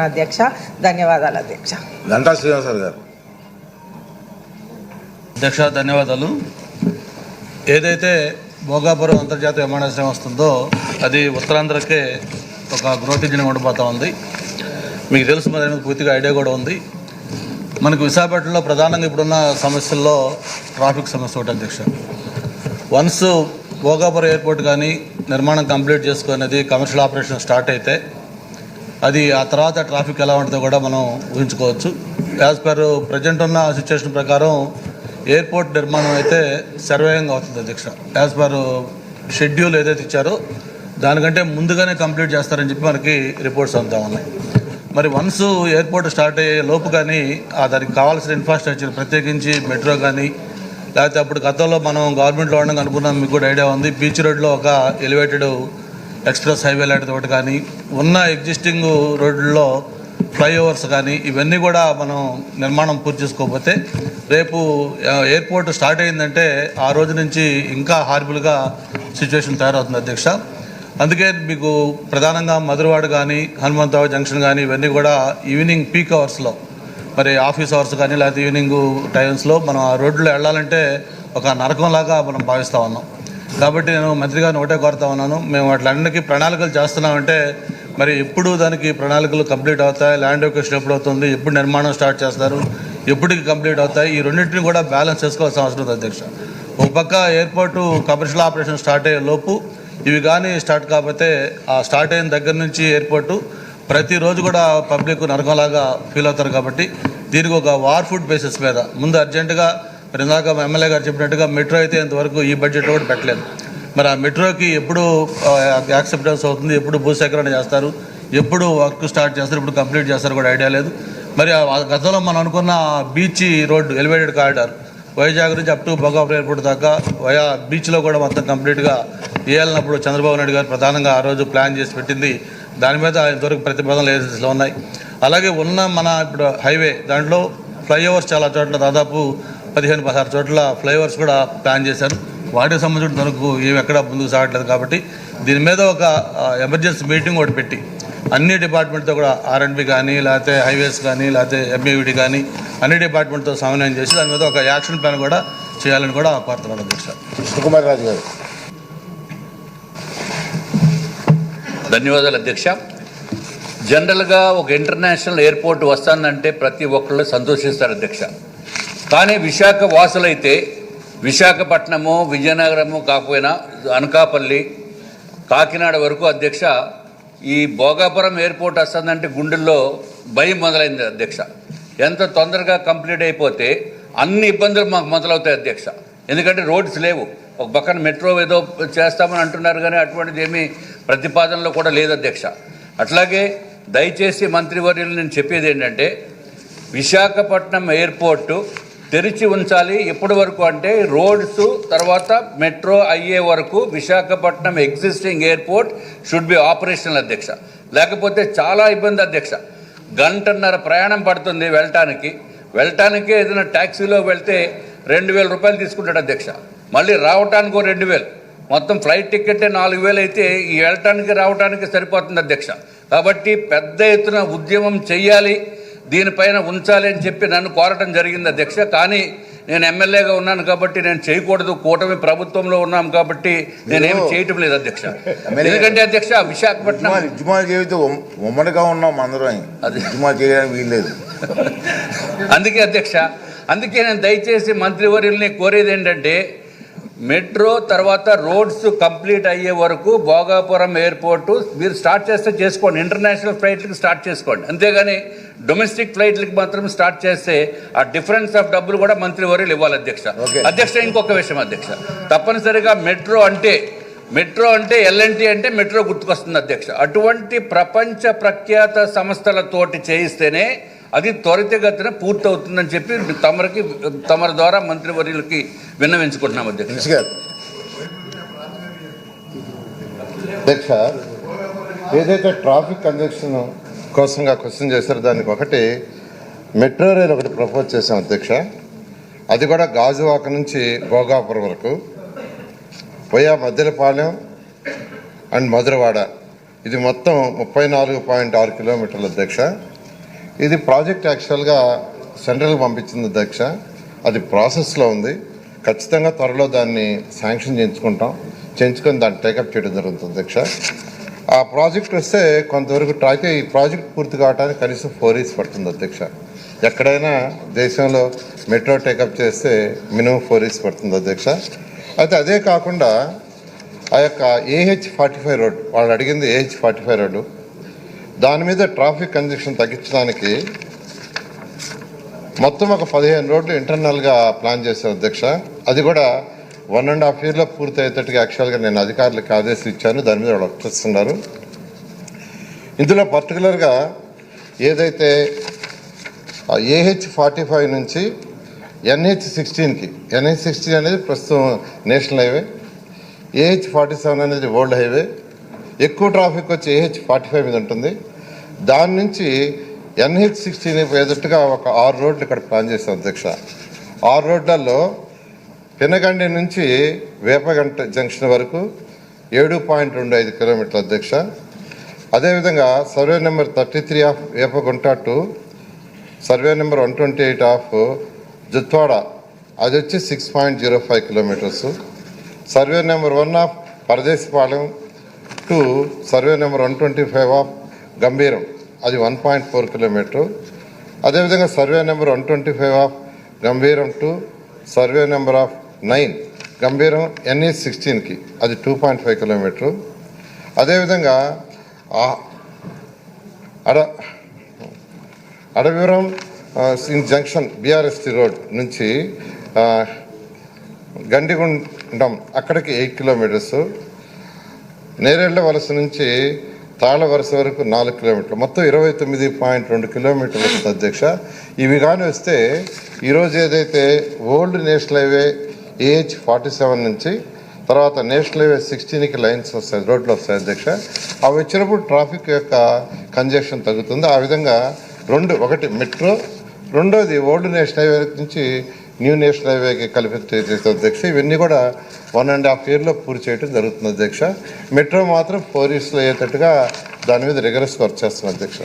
అధ్యక్ష. ధన్యవాదాలు అధ్యక్ష. గంటా శ్రీనివాసరావు గారు. అధ్యక్ష ధన్యవాదాలు. ఏదైతే భోగాపురం అంతర్జాతీయ విమానాశ్రయం వస్తుందో అది ఉత్తరాంధ్రకే ఒక గ్రోత్ ఇంజిన్ ఉండిపోతూ ఉంది. మీకు తెలుసు మరి పూర్తిగా ఐడియా కూడా ఉంది. మనకు విశాఖపట్నంలో ప్రధానంగా ఇప్పుడున్న సమస్యల్లో ట్రాఫిక్ సమస్య ఒకటి అధ్యక్ష. వన్స్ భోగాపురం ఎయిర్పోర్ట్ కానీ నిర్మాణం కంప్లీట్ చేసుకునేది కమర్షియల్ ఆపరేషన్ స్టార్ట్ అయితే అది ఆ తర్వాత ట్రాఫిక్ ఎలా ఉంటుందో కూడా మనం ఊహించుకోవచ్చు. యాజ్ పర్ ప్రజెంట్ ఉన్న సిచ్యువేషన్ ప్రకారం ఎయిర్పోర్ట్ నిర్మాణం అయితే సర్వేయంగా అవుతుంది అధ్యక్ష. యాజ్ పర్ షెడ్యూల్ ఏదైతే ఇచ్చారో దానికంటే ముందుగానే కంప్లీట్ చేస్తారని చెప్పి మనకి రిపోర్ట్స్ అంతా ఉన్నాయి. మరి వన్స్ ఎయిర్పోర్ట్ స్టార్ట్ అయ్యే లోపు కానీ ఆ దానికి కావాల్సిన ఇన్ఫ్రాస్ట్రక్చర్ ప్రత్యేకించి మెట్రో కానీ లేకపోతే అప్పుడు గతంలో మనం గవర్నమెంట్లో ఉండగా అనుకున్నాం మీకు కూడా ఐడియా ఉంది. బీచ్ రోడ్లో ఒక ఎలివేటెడ్ ఎక్స్ప్రెస్ హైవే లాంటిది ఒకటి కానీ ఉన్న ఎగ్జిస్టింగ్ రోడ్లలో ఫ్లైఓవర్స్ కానీ ఇవన్నీ కూడా మనం నిర్మాణం పూర్తి చేసుకోకపోతే రేపు ఎయిర్పోర్ట్ స్టార్ట్ అయిందంటే ఆ రోజు నుంచి ఇంకా హార్బుల్గా సిచ్యువేషన్ తయారవుతుంది అధ్యక్ష. అందుకే మీకు ప్రధానంగా మధురవాడ కానీ హనుమంతరావు జంక్షన్ కానీ ఇవన్నీ కూడా ఈవినింగ్ పీక్ అవర్స్లో మరి ఆఫీస్ అవర్స్ కానీ లేకపోతే ఈవినింగ్ టైమ్స్లో మనం ఆ రోడ్లో వెళ్ళాలంటే ఒక నరకంలాగా మనం భావిస్తూ ఉన్నాం. కాబట్టి నేను మంత్రి గారిని ఒకటే కోరుతా ఉన్నాను. మేము వాటిలన్నిటికీ ప్రణాళికలు చేస్తున్నామంటే మరి ఎప్పుడు దానికి ప్రణాళికలు కంప్లీట్ అవుతాయి. ల్యాండ్ ఎక్వేషన్ ఎప్పుడు అవుతుంది? ఎప్పుడు నిర్మాణం స్టార్ట్ చేస్తారు? ఎప్పటికి కంప్లీట్ అవుతాయి? ఈ రెండింటిని కూడా బ్యాలెన్స్ చేసుకోవాల్సిన అవసరం ఉంది అధ్యక్ష. ఒక పక్క ఎయిర్పోర్టు కమర్షియల్ ఆపరేషన్ స్టార్ట్ అయ్యే లోపు ఇవి కానీ స్టార్ట్ కాకపోతే ఆ స్టార్ట్ అయిన దగ్గర నుంచి ఎయిర్పోర్టు ప్రతిరోజు కూడా పబ్లిక్ నరకంలాగా ఫీల్ అవుతారు కాబట్టి దీనికి ఒక వార్ ఫుడ్ బేసిస్ మీద ముందు అర్జెంటుగా మరి ఇందాక ఎమ్మెల్యే గారు చెప్పినట్టుగా మెట్రో అయితే ఇంతవరకు ఈ బడ్జెట్లో కూడా పెట్టలేదు. మరి ఆ మెట్రోకి ఎప్పుడు యాక్సెప్టెన్స్ అవుతుంది? ఎప్పుడు భూసేకరణ చేస్తారు? ఎప్పుడు వర్క్ స్టార్ట్ చేస్తారు? ఇప్పుడు కంప్లీట్ చేస్తారు కూడా ఐడియా లేదు. మరి ఆ గతంలో మనం అనుకున్న beach road elevated corridor Vizag నుంచి అప్ టు భోగాపురం ఎయిర్పోర్ట్ దాకా వయా బీచ్లో కూడా మొత్తం కంప్లీట్గా వేయాలన్నప్పుడు చంద్రబాబు నాయుడు గారు ప్రధానంగా ఆ రోజు ప్లాన్ చేసి పెట్టింది. దాని మీద ఇంతవరకు ప్రతిపాదనలు ఏజెన్సీలో ఉన్నాయి? అలాగే ఉన్న మన ఇప్పుడు హైవే దాంట్లో ఫ్లైఓవర్స్ చాలా చోట్ల దాదాపు పదిహేను పదహారు చోట్ల ఫ్లైఓవర్స్ కూడా ప్లాన్ చేశారు. వాటికి సంబంధించిన వరకు ఏమి ఎక్కడ ముందుకు సాగట్లేదు కాబట్టి దీని మీద ఒక ఎమర్జెన్సీ మీటింగ్ ఒకటి పెట్టి అన్ని డిపార్ట్మెంట్తో కూడా ఆర్ఎండ్బి కానీ లేకపోతే హైవేస్ కానీ లేకపోతే ఎంఏవిడి కానీ అన్ని డిపార్ట్మెంట్తో సమన్వయం చేసి దాని మీద ఒక యాక్షన్ ప్లాన్ కూడా చేయాలని కూడా కోరుతున్నాను అధ్యక్ష సుకుమార్ రాజు గారు. ధన్యవాదాలు అధ్యక్ష. జనరల్గా ఒక ఇంటర్నేషనల్ ఎయిర్పోర్ట్ వస్తుందంటే ప్రతి ఒక్కళ్ళు సంతోషిస్తారు అధ్యక్ష. కానీ విశాఖ వాసులైతే విశాఖపట్నము విజయనగరము కాకపోయినా అనకాపల్లి కాకినాడ వరకు అధ్యక్ష ఈ భోగాపురం ఎయిర్పోర్ట్ వస్తుందంటే గుండెల్లో భయం మొదలైంది అధ్యక్ష. ఎంత తొందరగా కంప్లీట్ అయిపోతే అన్ని ఇబ్బందులు మాకు మొదలవుతాయి అధ్యక్ష. ఎందుకంటే రోడ్స్ లేవు. ఒక పక్కన మెట్రో ఏదో చేస్తామని అంటున్నారు కానీ అటువంటిది ఏమీ ప్రతిపాదనలో కూడా లేదు అధ్యక్ష. అట్లాగే దయచేసి మంత్రివర్యులు నేను చెప్పేది ఏంటంటే విశాఖపట్నం ఎయిర్పోర్టు తెరిచి ఉంచాలి. ఎప్పటి వరకు అంటే రోడ్స్ తర్వాత మెట్రో అయ్యే వరకు Visakhapatnam existing airport should be operational అధ్యక్ష. లేకపోతే చాలా ఇబ్బంది అధ్యక్ష. గంటన్నర ప్రయాణం పడుతుంది వెళ్ళటానికి. వెళ్ళటానికే ఏదైనా ట్యాక్సీలో వెళ్తే రెండు వేల రూపాయలు తీసుకుంటాడు అధ్యక్ష. మళ్ళీ రావటానికి రెండు వేలు. మొత్తం ఫ్లైట్ టికెటే నాలుగు వేలు అయితే ఈ వెళ్ళటానికి రావటానికి సరిపోతుంది అధ్యక్ష. కాబట్టి పెద్ద ఎత్తున ఉద్యమం చెయ్యాలి. దీనిపైన ఉంచాలి అని చెప్పి నన్ను కోరటం జరిగింది అధ్యక్ష. కానీ నేను ఎమ్మెల్యేగా ఉన్నాను కాబట్టి నేను చేయకూడదు. కూటమి ప్రభుత్వంలో ఉన్నాం కాబట్టి నేనేమి చేయటం లేదు అధ్యక్ష. ఎందుకంటే అధ్యక్ష విశాఖపట్నం ఉద్యమాలు చేయితే ఉమ్- ఉమ్మడిగా ఉన్నాం అందరం అది. ఉద్యమాలు చేయడానికి వీల్లేదు. అందుకే అధ్యక్ష అందుకే నేను దయచేసి మంత్రివర్యుల్ని కోరేది ఏంటంటే మెట్రో తర్వాత రోడ్స్ కంప్లీట్ అయ్యే వరకు భోగాపురం ఎయిర్పోర్టు మీరు స్టార్ట్ చేస్తే చేసుకోండి. ఇంటర్నేషనల్ ఫ్లైట్లకి స్టార్ట్ చేసుకోండి. అంతేగాని డొమెస్టిక్ ఫ్లైట్లకి మాత్రం స్టార్ట్ చేస్తే ఆ డిఫరెన్స్ ఆఫ్ డబ్బులు కూడా మంత్రివర్యులు ఇవ్వాలి అధ్యక్ష. అధ్యక్ష ఇంకొక విషయం అధ్యక్ష. తప్పనిసరిగా మెట్రో అంటే మెట్రో అంటే ఎల్ఎన్టీ అంటే మెట్రో గుర్తుకొస్తుంది అధ్యక్ష. అటువంటి ప్రపంచ ప్రఖ్యాత సంస్థలతోటి చేయిస్తేనే అది త్వరితగతిన పూర్తవుతుందని చెప్పి తమరికి తమరి ద్వారా మంత్రివర్యులకి విన్నవించుకుంటున్నాం అధ్యక్ష. అధ్యక్ష ఏదైతే ట్రాఫిక్ కంజక్షన్ కోసంగా క్వశ్చన్ చేశారో దానికి ఒకటి మెట్రో రైల్ ఒకటి ప్రపోజ్ చేశాం అధ్యక్ష. అది కూడా గాజువాక నుంచి భోగాపురం వరకు. పోయా మద్దెలపాలెం అండ్ మధురవాడ. ఇది మొత్తం ముప్పై నాలుగు పాయింట్ ఆరు కిలోమీటర్ల అధ్యక్ష. ఇది ప్రాజెక్ట్ యాక్చువల్గా సెంట్రల్కి పంపించింది అధ్యక్ష. అది ప్రాసెస్లో ఉంది. ఖచ్చితంగా త్వరలో దాన్ని శాంక్షన్ చేయించుకుంటాం. చేయించుకొని దాన్ని టేకప్ చేయడం జరుగుతుంది అధ్యక్ష. ఆ ప్రాజెక్ట్ వస్తే కొంతవరకు అయితే ఈ ప్రాజెక్ట్ పూర్తి కావడానికి కనీసం ఫోర్ ఇయర్స్ పడుతుంది అధ్యక్ష. ఎక్కడైనా దేశంలో మెట్రో టేకప్ చేస్తే మినిమం ఫోర్ ఇయర్స్ పడుతుంది అధ్యక్ష. అయితే అదే కాకుండా ఆ యొక్క ఏహెచ్ ఫార్టీ ఫైవ్ రోడ్ వాళ్ళు అడిగింది ఏహెచ్ ఫార్టీ ఫైవ్ రోడ్డు దాని మీద ట్రాఫిక్ కంజక్షన్ తగ్గించడానికి మొత్తం ఒక పదిహేను రోడ్లు ఇంటర్నల్గా ప్లాన్ చేశారు అధ్యక్ష. అది కూడా వన్ అండ్ హాఫ్ ఇయర్లో పూర్తి అయ్యేటట్టుగా యాక్చువల్గా నేను అధికారులకు ఆదేశం ఇచ్చాను. దాని మీద వాళ్ళు వచ్చేస్తున్నారు ఇందులో పర్టికులర్గా ఏదైతే ఏహెచ్ ఫార్టీ ఫైవ్ నుంచి ఎన్హెచ్ సిక్స్టీన్కి ఎన్హెచ్ సిక్స్టీన్ అనేది ప్రస్తుతం national highway AH forty seven అనేది వరల్డ్ హైవే ఎక్కువ ట్రాఫిక్ వచ్చి ఏహెచ్ ఫార్టీ ఫైవ్ మీద ఉంటుంది. దాని నుంచి ఎన్హెచ్ సిక్స్టీన్ ఎదుట్టుగా ఒక ఆరు రోడ్లు ఇక్కడ ప్లాన్ చేశాం అధ్యక్ష. ఆరు రోడ్లలో పినగండి నుంచి వేపగంట జంక్షన్ వరకు ఏడు పాయింట్ రెండు ఐదు కిలోమీటర్ల అధ్యక్ష. అదేవిధంగా survey number thirty three of Vepagunta to survey number one twenty eight of Jutvada. అది వచ్చి six point zero five kilometres. Survey number one of Paradesapalem to survey number one twenty five of Gambhiram. అది one point four kilometre. అదేవిధంగా survey number one twenty five of Gambhiram to survey number of nine. Gambhiram NE సిక్స్టీన్కి. అది two point five kilometre. అదేవిధంగా అడ అడవివరం ఆ, junction బీఆర్ఎస్టీ road నుంచి గండిగుండం అక్కడికి eight kilometres. Nerella వలస నుంచి తాళ వరుస వరకు నాలుగు కిలోమీటర్లు. మొత్తం ఇరవై తొమ్మిది పాయింట్ రెండు కిలోమీటర్లు వస్తుంది అధ్యక్ష. ఇవి కానీ వస్తే ఈరోజు ఏదైతే old national highway AH forty seven నుంచి తర్వాత నేషనల్ హైవే సిక్స్టీన్కి లైన్స్ వస్తాయి రోడ్లు వస్తాయి అధ్యక్ష. అవి వచ్చినప్పుడు ట్రాఫిక్ యొక్క కంజెక్షన్ తగ్గుతుంది. ఆ విధంగా రెండు ఒకటి మెట్రో రెండోది ఓల్డ్ నేషనల్ హైవే నుంచి న్యూ నేషనల్ హైవేకి కలిపి చేసే అధ్యక్ష ఇవన్నీ కూడా వన్ అండ్ హాఫ్ ఇయర్లో పూర్తి చేయడం జరుగుతుంది అధ్యక్ష. మెట్రో మాత్రం ఫోర్ ఇయర్స్లో అయ్యేటట్టుగా దాని మీద రిగరస్ వర్క్ చేస్తున్నాం అధ్యక్ష.